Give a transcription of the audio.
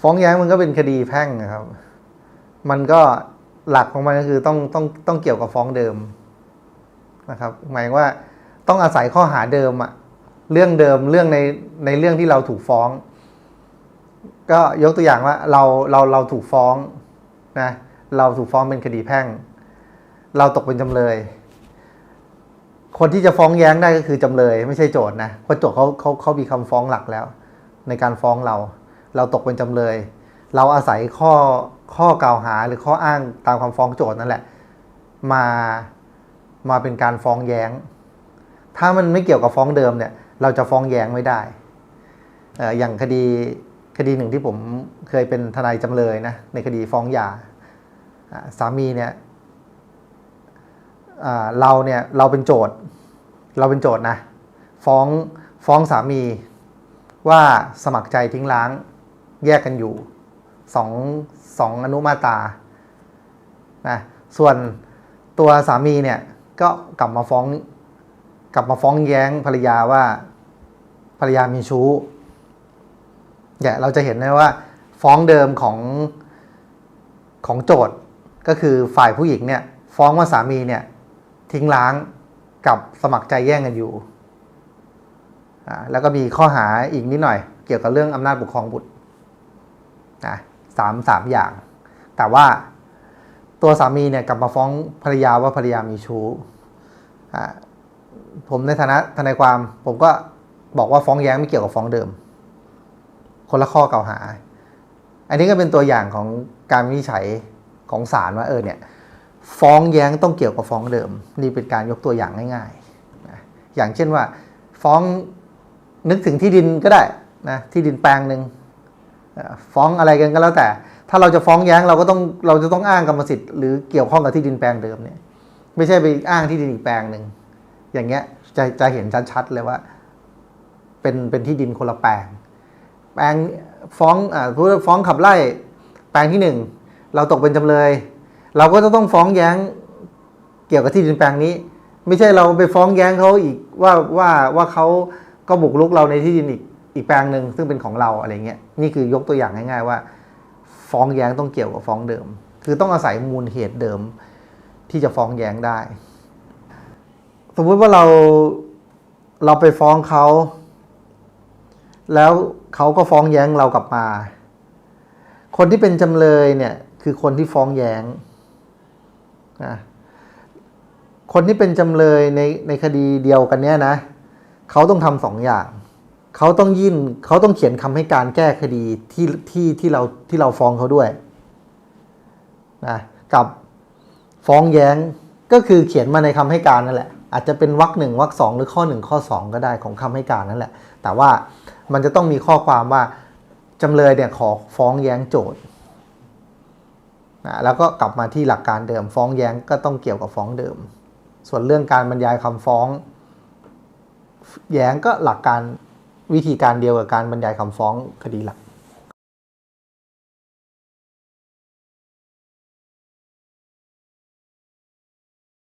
ฟ้องแย้งมันก็เป็นคดีแพ่งนะครับ มันก็หลักของมันก็คือต้องต้องต้องเกี่ยวกับฟ้องเดิมนะครับ หมายว่าต้องอาศัยข้อหาเดิมอะเรื่องเดิมเรื่องในในเรื่องที่เราถูกฟ้อง ก็ยกตัวอย่างว่าเราเราเราถูกฟ้องนะเราถูกฟ้องเป็นคดีแพ่ง เราตกเป็นจำเลย คนที่จะฟ้องแย้งได้ก็คือจำเลยไม่ใช่โจทย์นะเพราะโจทย์เขาเขาเขามีคำฟ้องหลักแล้ว ในการฟ้องเรา เราตกเป็นจำเลย เราอาศัยข้อข้อกล่าวหาหรือข้ออ้างตามคำฟ้องโจทย์นั่นแหละ มามาเป็นการฟ้องแย้ง ถ้ามันไม่เกี่ยวกับฟ้องเดิมเนี่ย เราจะฟ้องแย้งไม่ได้เอ่ออย่างคดีคดีหนึ่งที่ผมเคยเป็นทนายจำเลยนะในคดีฟ้องหย่าสามีเนี่ย เราเนี่ยเราเป็นโจทย์เราเป็นโจทย์นะฟ้องฟ้องสามีว่าสมัครใจทิ้งล้างแยกกันอยู่สองสองอนุมาตานะส่วนตัวสามีเนี่ยก็กลับมาฟ้องกลับมาฟ้องแย้งภรรยาว่าภรรยามีชู้เนี่ยเราจะเห็นได้ว่าฟ้องเดิมของของโจทย์ก็คือฝ่ายผู้หญิงเนี่ยฟ้องว่าสามีเนี่ย ทิ้งล้างกับสมัครใจแย่งกันอยู่ แล้วก็มีข้อหาอีกนิดหน่อย เกี่ยวกับเรื่องอำนาจปกครองบุตรนะสามสามอย่าง แต่ว่าตัวสามีเนี่ยกลับมาฟ้องภรรยาว่าภรรยามีชู้ผมในฐานะทนายความ ผมก็บอกว่าฟ้องแย้งไม่เกี่ยวกับฟ้องเดิม คนละข้อกล่าวหา อันนี้ก็เป็นตัวอย่างของการวินิจฉัยของศาลว่าเออเนี่ย ฟ้องแย้งต้องเกี่ยวกับฟ้องเดิม นี่เป็นการยกตัวอย่างง่ายๆนะอย่างเช่นว่า ฟ้องนึกถึงที่ดินก็ได้นะที่ดินแปลงหนึ่งฟ้องอะไรกันก็แล้วแต่ ถ้าเราจะฟ้องแย้งเราก็ต้องเราจะต้องอ้างกรรมสิทธิ์หรือเกี่ยวข้องกับที่ดินแปลงเดิมเนี่ยไม่ใช่ไปอ้างที่ดินอีกแปลงหนึ่งอย่างเงี้ยจะจะเห็นชัดๆเลยว่า เป็นเป็นที่ดินคนละแปลง แปลงฟ้องอ่าพูดว่าฟ้องขับไล่แปลงที่หนึ่งเราตกเป็นจำเลย เราก็จะต้องฟ้องแย้งเกี่ยวกับที่ดินแปลงนี้ ไม่ใช่เราไปฟ้องแย้งเขาอีกว่าว่าว่าเขาก็บุกรุกเราในที่ดินอีกอีกแปลงหนึ่งซึ่งเป็นของเราอะไรเงี้ยนี่คือยกตัวอย่างง่าย ๆ ว่า ฟ้องแย้งต้องเกี่ยวกับฟ้องเดิม คือต้องอาศัยมูลเหตุเดิมที่จะฟ้องแย้งได้ สมมุติว่าเราเราไปฟ้องเขาแล้วเขาก็ฟ้องแย้งเรากลับมา คนที่เป็นจำเลยเนี่ยคือคนที่ฟ้องแย้ง นะคนที่เป็นจำเลยในในคดีเดียวกันเนี้ยนะเขาต้องทำสองอย่าง เขาต้องยื่นเขาต้องเขียนคำให้การแก้คดีที่ที่ที่เราที่เราฟ้องเขาด้วยนะกับฟ้องแย้งก็คือเขียนมาในคำให้การนั่นแหละอาจจะเป็นวรรคหนึ่งวรรคสองหรือข้อหนึ่งข้อสองก็ได้ของคำให้การนั่นแหละ แต่ว่ามันจะต้องมีข้อความว่าจำเลยเนี่ยขอฟ้องแย้งโจทย์ นะแล้วก็กลับมาที่หลักการเดิมฟ้องแย้งก็ต้องเกี่ยวกับฟ้องเดิม ส่วนเรื่องการบรรยายคำฟ้อง แย้งก็หลักการวิธีการเดียวกับการบรรยายคำฟ้องคดีหลัก